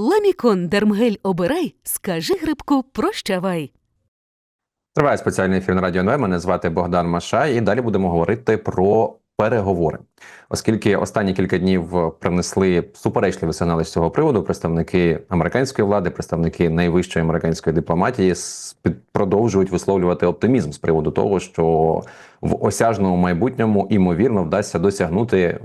Ламікон Дермгель обирай, скажи грибку прощавай. Триває спеціальний ефір на радіо НВ. Мене звати Богдан Машай, і далі будемо говорити про переговори, оскільки останні кілька днів принесли суперечливі сигнали з цього приводу. Представники американської влади, представники найвищої американської дипломатії продовжують висловлювати оптимізм з приводу того, що в осяжному майбутньому імовірно вдасться досягнути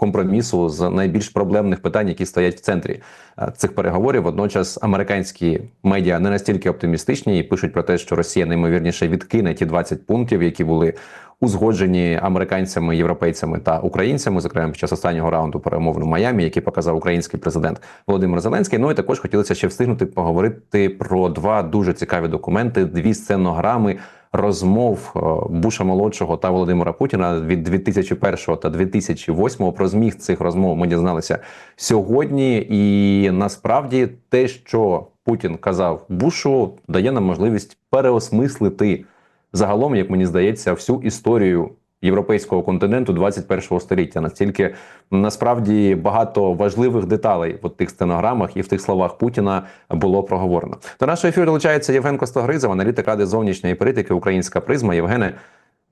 компромісу з найбільш проблемних питань, які стоять в центрі е, цих переговорів. Водночас американські медіа не настільки оптимістичні і пишуть про те, що Росія неймовірніше відкине ті 20 пунктів, які були узгоджені американцями, європейцями та українцями, зокрема під час останнього раунду перемовин в Майамі, які показав український президент Володимир Зеленський. Ну і також хотілося ще встигнути поговорити про два дуже цікаві документи: дві сценограми розмов е, Буша молодшого та Володимира Путіна від 2001 та 2008 Про зміг цих розмов ми дізналися сьогодні. І насправді те, що Путін казав Бушу, дає нам можливість переосмислити загалом, як мені здається, всю історію європейського континенту 21 століття. Настільки насправді багато важливих деталей в тих стенограмах і в тих словах Путіна було проговорено. До нашого ефіру долучається Євген Костогризов, аналітик ради зовнішньої політики Українська призма. Євгене,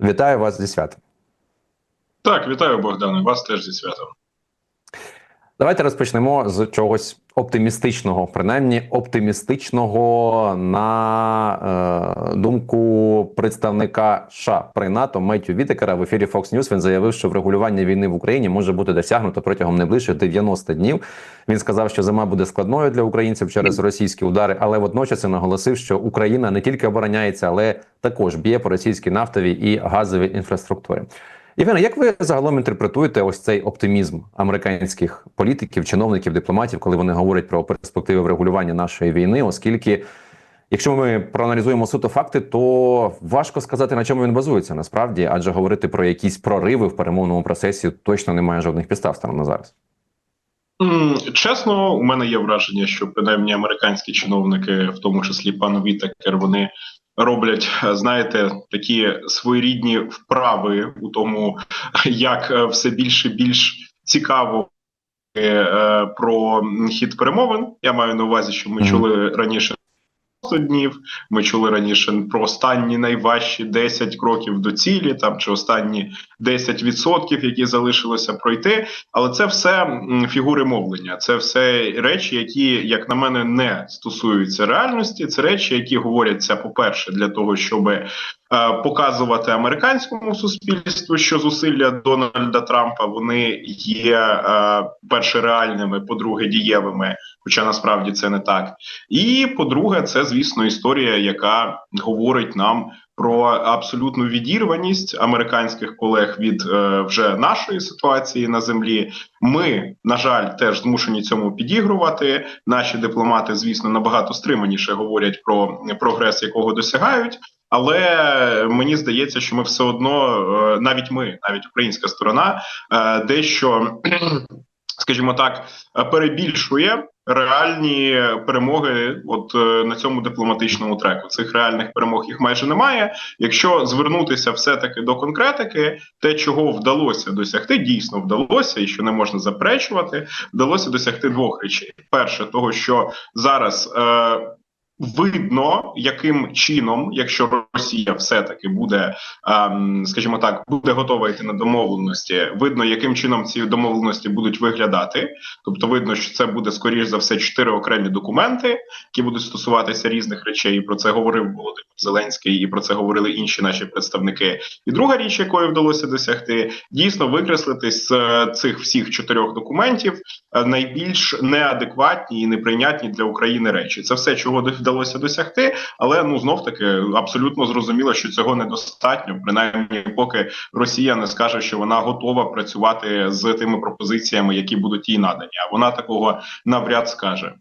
вітаю вас зі святом. Так, вітаю, Богдане. Вас теж зі святом. Давайте розпочнемо з чогось оптимістичного, принаймні оптимістичного на е, думку представника США при НАТО Меттю Вітекера в ефірі Fox News Він заявив, що врегулювання війни в Україні може бути досягнуто протягом найближчих 90 днів. Він сказав, що зима буде складною для українців через російські удари, але водночас наголосив, що Україна не тільки обороняється, але також б'є по російській нафтовій і газовій інфраструктурі. Євгене, як ви загалом інтерпретуєте ось цей оптимізм американських політиків, чиновників, дипломатів, коли вони говорять про перспективи врегулювання нашої війни, оскільки, якщо ми проаналізуємо суто факти, то важко сказати, на чому він базується насправді, адже говорити про якісь прориви в перемовному процесі точно немає жодних підстав станом на зараз. Чесно, у мене є враження, що принаймні американські чиновники, в тому числі пан Вітекер, вони роблять, е, знаєте, такі своєрідні вправи у тому, як е, все більше більш цікаво е, про хід перемовин. Я маю на увазі, що ми чули раніше 90 днів. Ми чули раніше про останні найважчі 10 кроків до цілі, там чи останні 10%, які залишилося пройти. Але це все фігури мовлення. Це все речі, які, як на мене, не стосуються реальності. Це речі, які говоряться, по-перше, для того, щоб е, показувати американському суспільству, що зусилля Дональда Трампа вони є е, перше реальними, по-друге, дієвими. Хоча насправді це не так. І по-друге, це звісно історія, яка говорить нам про абсолютну відірваність американських колег від е, вже нашої ситуації на землі. Ми, на жаль, теж змушені цьому підігрувати. Наші дипломати, звісно, набагато стриманіше говорять про прогрес, якого досягають. Але мені здається, що ми все одно, е, навіть ми, навіть українська сторона, е, дещо, скажімо так, перебільшує реальні перемоги. От е, на цьому дипломатичному треку цих реальних перемог їх майже немає. Якщо звернутися все таки до конкретики, те, чого вдалося досягти, дійсно вдалося, і що не можна заперечувати, вдалося досягти двох речей: перше, того, що зараз. Видно, яким чином, якщо Росія все таки буде, ем, скажімо так, буде готова йти на домовленості. Видно, яким чином ці домовленості будуть виглядати. Тобто, видно, що це буде скоріш за все чотири окремі документи, які будуть стосуватися різних речей. І про це говорив Володимир Зеленський, і про це говорили інші наші представники. І друга річ, якої вдалося досягти, дійсно викреслити з е, цих всіх чотирьох документів е, найбільш неадекватні і неприйнятні для України речі. Це все, чого вдалося досягти, але ну знов таки абсолютно зрозуміло, що цього недостатньо, принаймні, поки Росія не скаже, що вона готова працювати з тими пропозиціями, які будуть їй надані. А вона такого навряд скаже.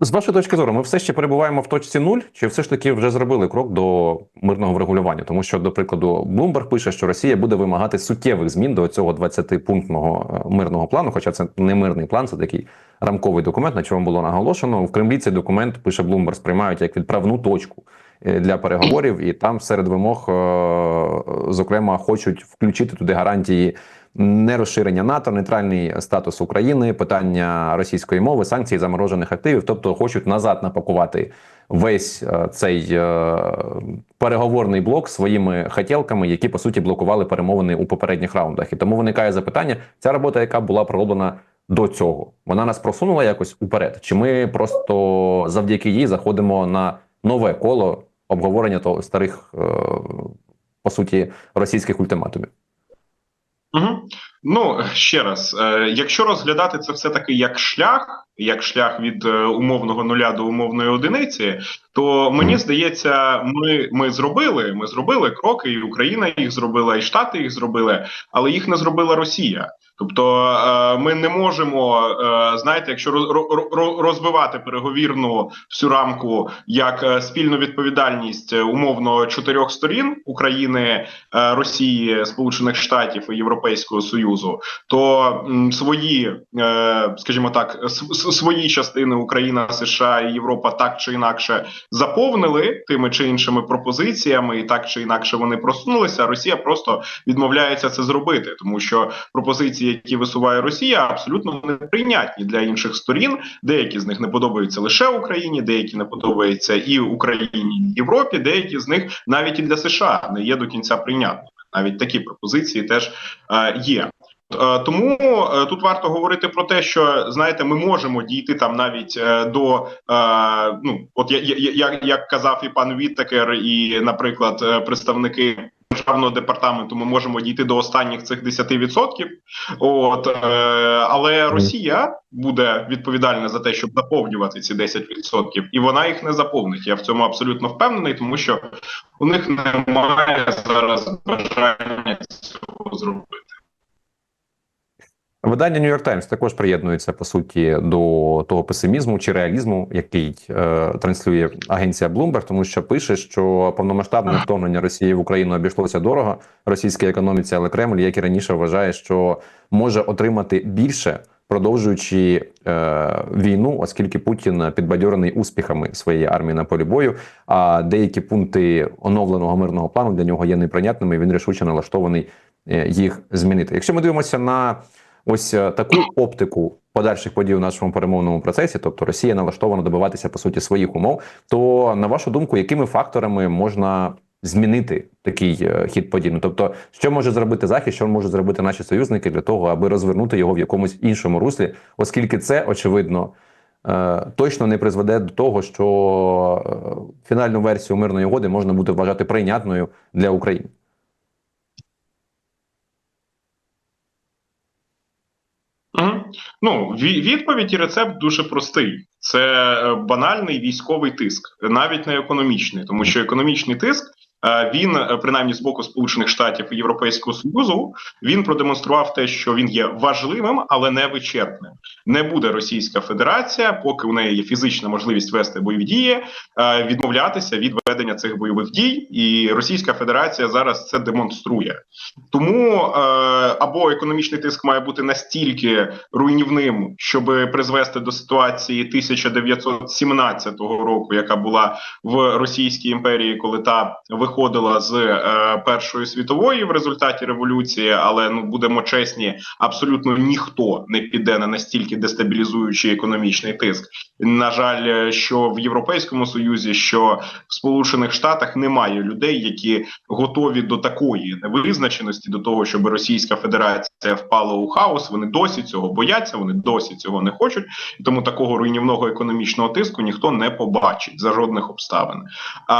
З вашої точки зору, ми все ще перебуваємо в точці нуль, чи все ж таки вже зробили крок до мирного врегулювання? Тому що, до прикладу, Блумберг пише, що Росія буде вимагати суттєвих змін до цього 20-пунктного е, мирного плану. Хоча це не мирний план, це такий рамковий документ, на чому було наголошено. В Кремлі цей документ пише Блумберг, сприймають як відправну точку. Е, для переговорів, і там серед вимог, е, зокрема, хочуть включити туди гарантії нерозширення НАТО, нейтральний статус України, питання російської мови, санкцій заморожених активів, тобто хочуть назад напакувати весь е, цей переговорний блок своїми хотілками, які по суті блокували перемовини у попередніх раундах. І тому виникає запитання: ця робота, яка була пророблена до цього, вона нас просунула якось уперед? Чи ми просто завдяки їй заходимо на нове коло обговорення того старих, е, по суті, російських ультиматумів? Угу. Ну ще раз, е, якщо розглядати це все таки як шлях, як шлях від е, умовного нуля до умовної одиниці, то мені здається, ми, ми зробили. Ми зробили кроки, і Україна їх зробила, і Штати їх зробили, але їх не зробила Росія. Тобто е, ми не можемо, е, знаєте, якщо роз- ро- ро- розвивати переговірну всю рамку як е, спільну відповідальність умовно чотирьох сторін України, Росії, Сполучених Штатів і Європейського Союзу, то свої, скажімо так, свої частини Україна, США і Європа так чи інакше заповнили тими чи іншими пропозиціями, і так чи інакше вони просунулися. Росія просто відмовляється це зробити, тому що пропозиції, які висуває Росія, абсолютно неприйнятні для інших сторін. Деякі з них не подобаються лише Україні, деякі не подобаються і Україні, і Європі. Деякі з них навіть і для США не є до кінця прийнятними. Навіть такі пропозиції теж е, є. Е, Тому е, тут варто говорити про те, що знаєте, ми можемо дійти там навіть е, до ну, от я, я, я, як казав і пан Віттекер, і, наприклад, представники державного департаменту, ми можемо дійти до останніх цих 10%. От е, але Росія буде відповідальна за те, щоб заповнювати ці 10%, і вона їх не заповнить. Я в цьому абсолютно впевнений, тому що у них немає зараз бажання цього зробити. Видання New York Times також приєднується по суті до того песимізму чи реалізму, який е, транслює агенція Bloomberg, тому що пише, що повномасштабне вторгнення Росії в Україну обійшлося дорого російській економіці, але Кремль, як і раніше, вважає, що може отримати більше, продовжуючи е, війну, оскільки Путін підбадьорений успіхами своєї армії на полі бою. А деякі пункти оновленого мирного плану для нього є неприйнятними. і Він рішуче налаштований е, їх змінити. Якщо ми дивимося на ось е, таку оптику подальших подій у нашому перемовному процесі, тобто Росія налаштована добиватися по суті своїх умов. То на вашу думку, якими факторами можна змінити такий е, хід подій? Ну, тобто, що може зробити захід, що можуть зробити наші союзники для того, аби розвернути його в якомусь іншому руслі, оскільки це очевидно. е, Точно не призведе до того, що фінальну версію мирної угоди можна буде вважати прийнятною для України. Ну, відповідь і рецепт дуже простий. Це е, банальний військовий тиск, навіть не економічний, тому що економічний тиск. Е, Він е, принаймні з боку Сполучених Штатів і Європейського Союзу він продемонстрував те, що він є важливим, але не вичерпним. Не буде Російська Федерація, поки у неї є фізична можливість вести бойові дії, е, відмовлятися від ведення цих бойових дій, і Російська Федерація зараз це демонструє. Тому або економічний тиск має бути настільки руйнівним, щоб призвести до ситуації 1917 року, яка була в Російській імперії, коли та виходила з е, Першої світової в результаті революції, але ну будемо чесні, абсолютно ніхто не піде на настільки дестабілізуючий економічний тиск. На жаль, е, що в Європейському Союзі, що в Сполучених Штатах немає людей, які готові до такої невизначеності, до того, щоб Російська Федерація впала у хаос. Вони досі цього бояться, вони досі цього не хочуть. І тому такого руйнівного економічного тиску ніхто не побачить за жодних обставин. А,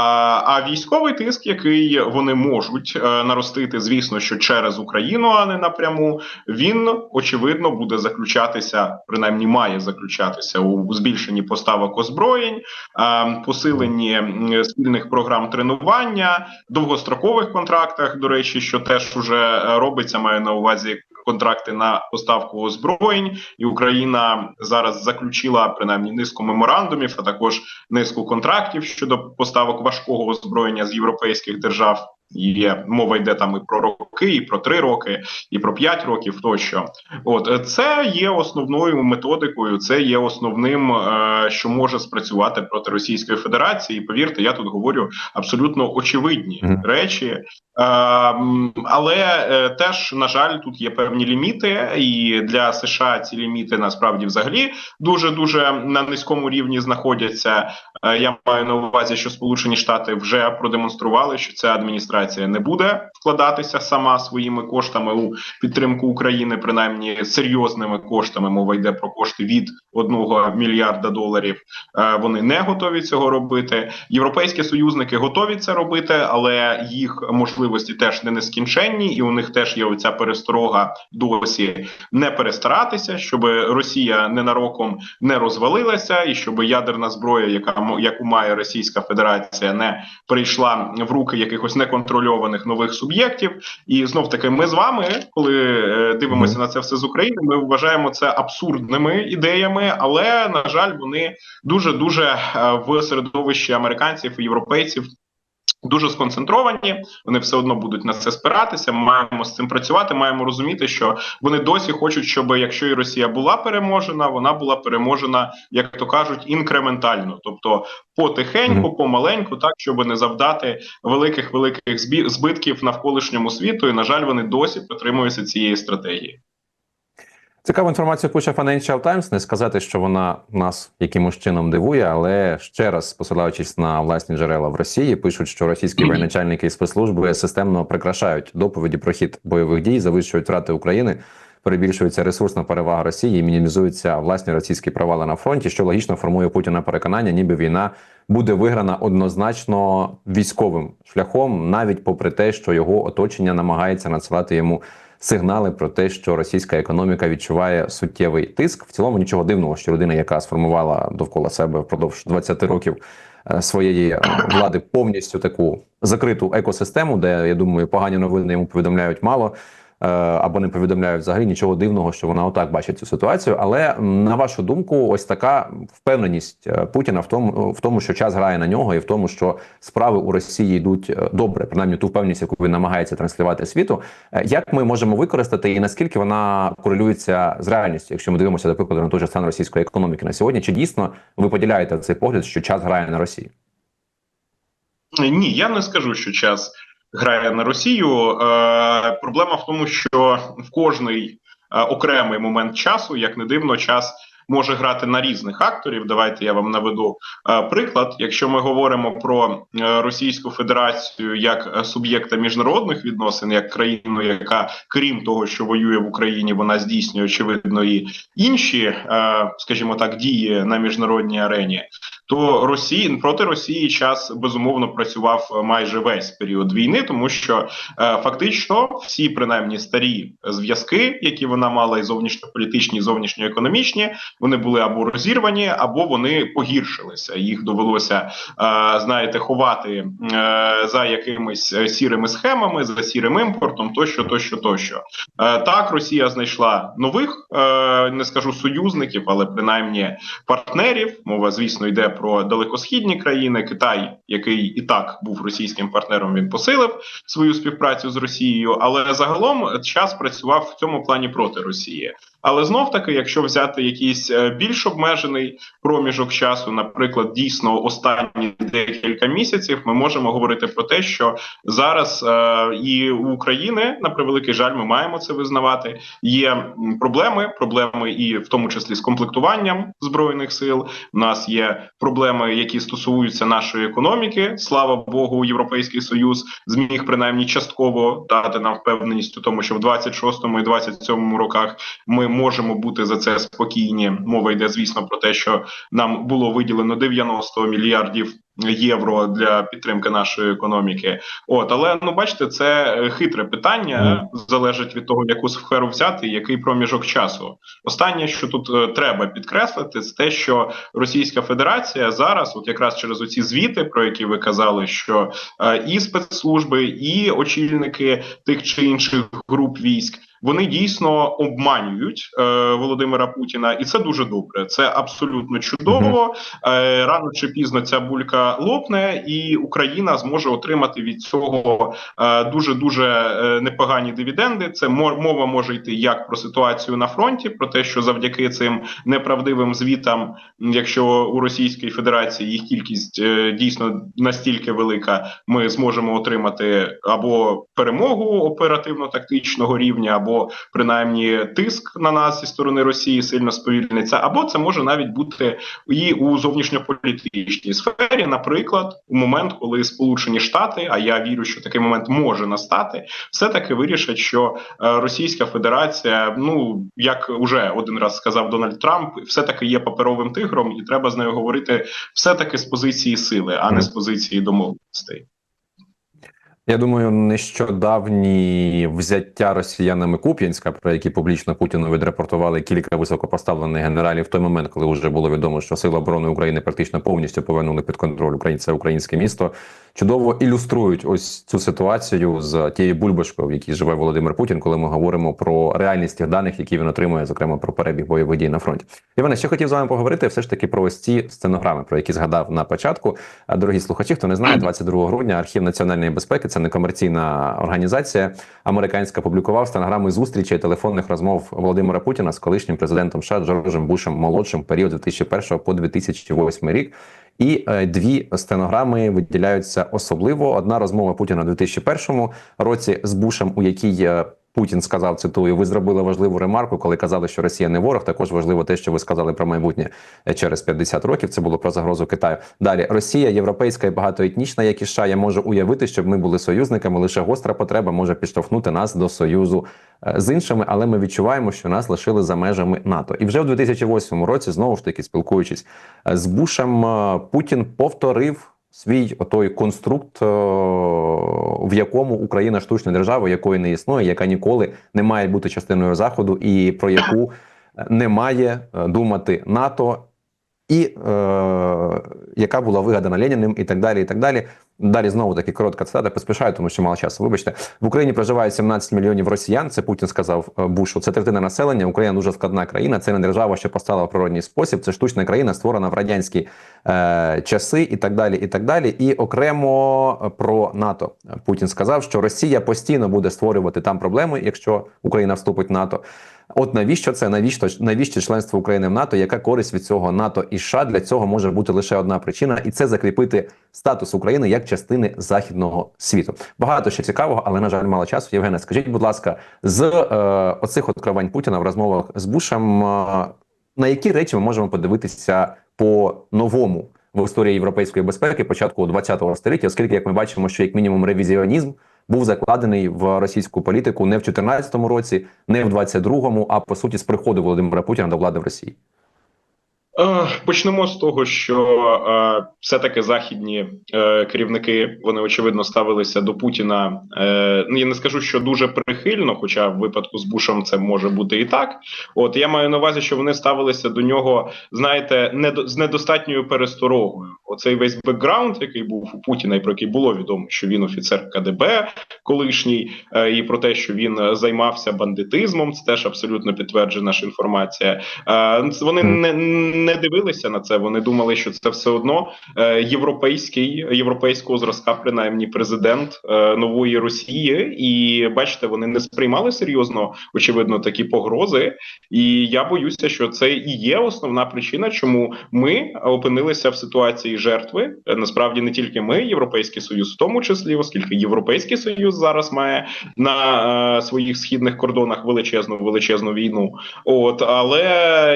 а військовий тиск, який вони можуть е, наростити, звісно, що через Україну, а не напряму, він очевидно буде заключатися, принаймні має заключатися у збільшенні поставок озброєнь, е, посиленні спільних програм тренування, довгострокових контрактах. До речі, що теж уже е, робиться, маю на увазі. Контракти на поставку озброєнь, і Україна зараз заключила принаймні низку меморандумів, а також низку контрактів щодо поставок важкого озброєння з європейських держав. Є мова йде там і про роки, і про три роки, і про п'ять років тощо. От е, це є основною методикою, це є основним, е, що може спрацювати проти Російської Федерації. І повірте, я тут говорю абсолютно очевидні речі. Е, але теж на жаль, тут є певні ліміти, і для США ці ліміти насправді взагалі дуже дуже на низькому рівні знаходяться. Е, Я маю на увазі, що Сполучені Штати вже продемонстрували, що ця адміністрація не буде вкладатися сама своїми коштами у підтримку України, принаймні серйозними коштами. Мова йде про кошти від 1 мільярда доларів. Е, Вони не готові цього робити. Європейські союзники готові це робити, але їх можливості теж не нескінченні, і у них теж є оця пересторога досі не перестаратися, щоб Росія ненароком не розвалилася, і щоб ядерна зброя, яка яку має Російська Федерація, не прийшла в руки якихось неконтрольованих нових суб'єктів. І знов таки, ми з вами, коли е, дивимося на це все з України, ми вважаємо це абсурдними ідеями, але на жаль, вони дуже дуже в середовищі американців і європейців. Дуже сконцентровані, вони все одно будуть на це спиратися. Маємо з цим працювати. Маємо розуміти, що вони досі хочуть, щоб якщо і Росія була переможена, вона була переможена, як то кажуть, інкрементально, тобто потихеньку, помаленьку, так щоб не завдати великих великих збитків навколишньому світу. І на жаль, вони досі притримуються цієї стратегії. Цікаву інформацію пише Financial Times. Не сказати, що вона нас якимось чином дивує, але ще раз, посилаючись на власні джерела в Росії, пишуть, що російські воєначальники і спецслужби системно прикрашають доповіді про хід бойових дій, завищують втрати України, перебільшується ресурсна перевага Росії і мінімізуються власні російські провали на фронті, що логічно формує Путіна переконання, ніби війна буде виграна однозначно військовим шляхом, навіть попри те, що його оточення намагається надсилати йому сигнали про те, що російська економіка відчуває суттєвий тиск. В цілому нічого дивного, що людина, яка сформувала довкола себе впродовж 20 років е, своєї е, влади повністю таку закриту екосистему, де я думаю, погані новини йому повідомляють мало. Е, Або не повідомляють взагалі нічого дивного, що вона отак бачить цю ситуацію. Але на вашу думку, ось така впевненість е, Путіна в тому, в тому, що час грає на нього, і в тому, що справи у Росії йдуть е, добре, принаймні ту впевненість, яку він намагається транслювати світу. Як ми можемо використати і наскільки вона корелюється з реальністю, якщо ми дивимося, до прикладу, на той же стан російської економіки на сьогодні? Чи дійсно ви поділяєте цей погляд, що час грає на Росії? Ні, я не скажу, що час грає на Росію. Е, проблема в тому, що в кожний е, окремий момент часу, як не дивно, час може грати на різних акторів. Давайте я вам наведу е, приклад. Якщо ми говоримо про е, Російську Федерацію як суб'єкта міжнародних відносин, як країну, яка крім того, що воює в Україні, вона здійснює очевидно і інші, скажімо так, дії на міжнародній арені то Росії проти Росії час безумовно працював е, майже весь період війни, тому що е, фактично всі принаймні старі зв'язки, які вона мала, і зовнішньополітичні, і зовнішньоекономічні, вони були або розірвані, або вони погіршилися. Їх довелося е, знаєте ховати е, за якимись е, сірими схемами, за сірим імпортом, тощо, тощо, тощо. Е, так, Росія знайшла нових, е, не скажу союзників, але принаймні партнерів. Мова, звісно, йде про далекосхідні країни. Китай, який і так був російським партнером, він посилив свою співпрацю з Росією, але загалом час працював в цьому плані проти Росії. Але знов таки, якщо взяти якийсь е, більш обмежений проміжок часу, наприклад, дійсно останні декілька місяців, ми можемо говорити про те, що зараз е, і у України на превеликий жаль, ми маємо це визнавати. Є проблеми, проблеми і в тому числі з комплектуванням збройних сил. У нас є проблеми, які стосуються нашої економіки. Слава Богу, Європейський Союз зміг принаймні частково дати нам впевненість у тому, що в 26-му і 27-му роках ми можемо бути за це спокійні. Мова йде, звісно, про те, що нам було виділено 90 мільярдів євро для підтримки нашої економіки. От, але ну бачите, це е, хитре питання, залежить від того, яку сферу взяти, який проміжок часу. Останнє, що тут е, треба підкреслити, це те, що Російська Федерація зараз, от якраз через оці звіти, про які ви казали, що е, і спецслужби, і очільники тих чи інших груп військ вони дійсно обманюють е, Володимира Путіна, і це дуже добре. Це абсолютно чудово. Е, рано чи пізно ця булька лопне, і Україна зможе отримати від цього дуже дуже непогані дивіденди. Це мова може йти як про ситуацію на фронті, про те, що завдяки цим неправдивим звітам, якщо у Російській Федерації їх кількість е, дійсно настільки велика, ми зможемо отримати або перемогу оперативно-тактичного рівня, або принаймні тиск на нас зі сторони Росії сильно сповільниться, або це може навіть бути і у зовнішньополітичній сфері, наприклад, у момент, коли Сполучені Штати, а я вірю, що такий момент може настати, все таки вирішать, що е, Російська Федерація, ну як уже один раз сказав Дональд Трамп, все таки є паперовим тигром, і треба з нею говорити все таки з позиції сили, а не з позиції домовленостей. Я думаю, нещодавні взяття росіянами Куп'янська, про які публічно Путіну відрепортували кілька високопоставлених генералів в той момент, коли вже було відомо, що сили оборони України практично повністю повернули під контроль Україні, це українське місто. Чудово ілюструють ось цю ситуацію з тією бульбашкою, в якій живе Володимир Путін, коли ми говоримо про реальність тих даних, які він отримує, зокрема про перебіг бойових дій на фронті. Іване, ще хотів з вами поговорити, все ж таки про ось ці сценограми, про які згадав на початку. Дорогі слухачі, хто не знає, 22 грудня архів національної безпеки це некомерційна організація. Американська публікував стенограми зустрічей телефонних розмов Володимира Путіна з колишнім президентом США Джорджем Бушем молодшим період 2001 по 2008 рік. І е, дві стенограми виділяються особливо. Одна розмова Путіна у 2001 році з Бушем, у якій е, Путін сказав, цитую, ви зробили важливу ремарку, коли казали, що Росія не ворог. Також важливо те, що ви сказали про майбутнє е, через 50 років. Це було про загрозу Китаю. Далі Росія європейська і багатоетнічна, як і США. Я можу уявити, щоб ми були союзниками. Лише гостра потреба може підштовхнути нас до союзу е, з іншими, але ми відчуваємо, що нас лишили за межами НАТО. І вже в 2008 році, знову ж таки, спілкуючись е, з Бушем, Путін повторив свій отой конструкт, е, в якому Україна штучна держава, якої не існує, яка ніколи не має бути частиною заходу, і про яку не має е, думати НАТО, і е, яка була вигадана Леніним, і так далі. і так далі. Далі знову таки коротка цитата, поспішаю, тому що мало часу. Вибачте, в Україні проживає 17 мільйонів росіян. Це Путін сказав е, Бушу. Це третина населення. Україна дуже складна країна. Це не держава, що постала в природній спосіб. Це штучна країна, створена в радянські е, часи, і так далі. І так далі. І окремо про НАТО Путін сказав, що Росія постійно буде створювати там проблеми, якщо Україна вступить в НАТО. От навіщо це? Навіщо навіщо членство України в НАТО? Яка користь від цього НАТО і США? Для цього може бути лише одна причина, і це закріпити статус України як частини західного світу. Багато ще цікавого, але на жаль, мало часу. Євгене, скажіть, будь ласка, з е, оцих откровень Путіна в розмовах з Бушем, е, на які речі ми можемо подивитися по новому в історії європейської безпеки початку ХХ століття, оскільки як ми бачимо, що як мінімум ревізіонізм був закладений в російську політику не в 2014 році, не в 22-му, а по суті з приходу Володимира Путіна до влади в Росії. Е, почнемо з того, що е, все таки західні е, керівники вони очевидно ставилися до Путіна. Ну я не скажу, що дуже прихильно, хоча в випадку з Бушем це може бути і так. От я маю на увазі, що вони ставилися до нього, знаєте, не з недостатньою пересторогою. Оцей весь бекграунд, який був у Путіна, і про який було відомо, що він офіцер КДБ колишній, і про те, що він займався бандитизмом, це теж абсолютно підтверджена ж інформація. Вони не не дивилися на це. Вони думали, що це все одно е, європейський європейського зразка, принаймні президент е, нової Росії, і бачите, вони не сприймали серйозно, очевидно, такі погрози. І я боюся, що це і є основна причина, чому ми опинилися в ситуації жертви. Е, насправді не тільки ми, європейський союз, в тому числі, оскільки європейський союз зараз має на своїх східних кордонах величезну величезну війну. От але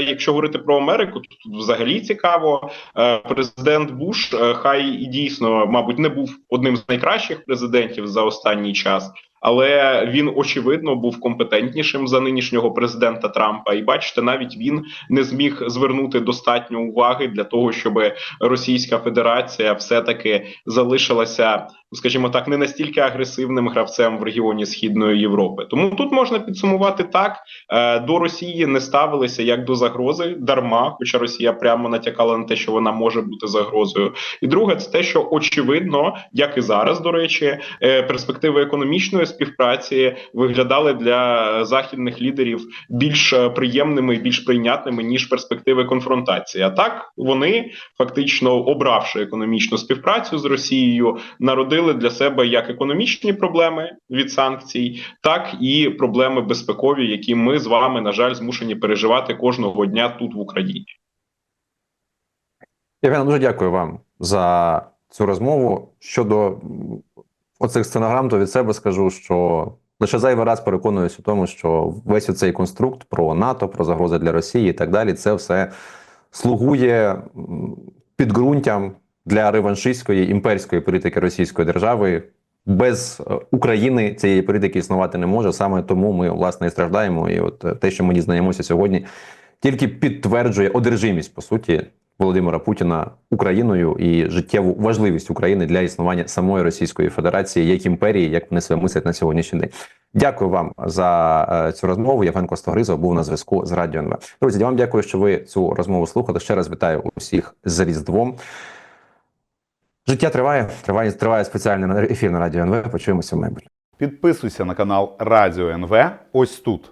якщо говорити про Америку, то взагалі цікаво. Е, президент Буш е, хай і дійсно, мабуть, не був одним з найкращих президентів за останній час але він очевидно був компетентнішим за нинішнього президента Трампа. І бачите, навіть він не зміг звернути достатньо уваги для того, щоб Російська Федерація все таки залишилася, скажімо так, не настільки агресивним гравцем в регіоні Східної Європи. Тому тут можна підсумувати так: е, до Росії не ставилися як до загрози дарма, хоча Росія прямо натякала на те, що вона може бути загрозою. І друге, це те, що очевидно, як і зараз, до речі, е, перспективи економічної співпраці виглядали для західних лідерів більш е, приємними більш прийнятними ніж перспективи конфронтації. А так вони фактично обравши економічну співпрацю з Росією, народили для себе як економічні проблеми від санкцій, так і проблеми безпекові, які ми з вами на жаль змушені переживати кожного дня тут в Україні. Євгена, дуже дякую вам за цю розмову. Щодо оцих стенограм, то від себе скажу, що лише зайвий раз переконуюсь у тому, що весь оцей конструкт про НАТО, про загрози для Росії і так далі, це все слугує підґрунтям для реваншистської імперської політики Російської держави. Без е, України цієї політики існувати не може. Саме тому ми власне і страждаємо. І от е, те, що ми дізнаємося сьогодні, тільки підтверджує одержимість по суті Володимира Путіна Україною і життєву важливість України для існування самої Російської Федерації як імперії, як вони себе мислять на сьогоднішній день. Дякую вам за е, цю розмову. Євген Костогризов був на зв'язку з Радіо НВ. Друзі, я вам дякую, що ви цю розмову слухали. Ще раз вітаю усіх з Різдвом. Життя триває, триває, триває спеціальний ефір на Радіо НВ. Почуємося в майбутньому. Підписуйся на канал Радіо НВ ось тут.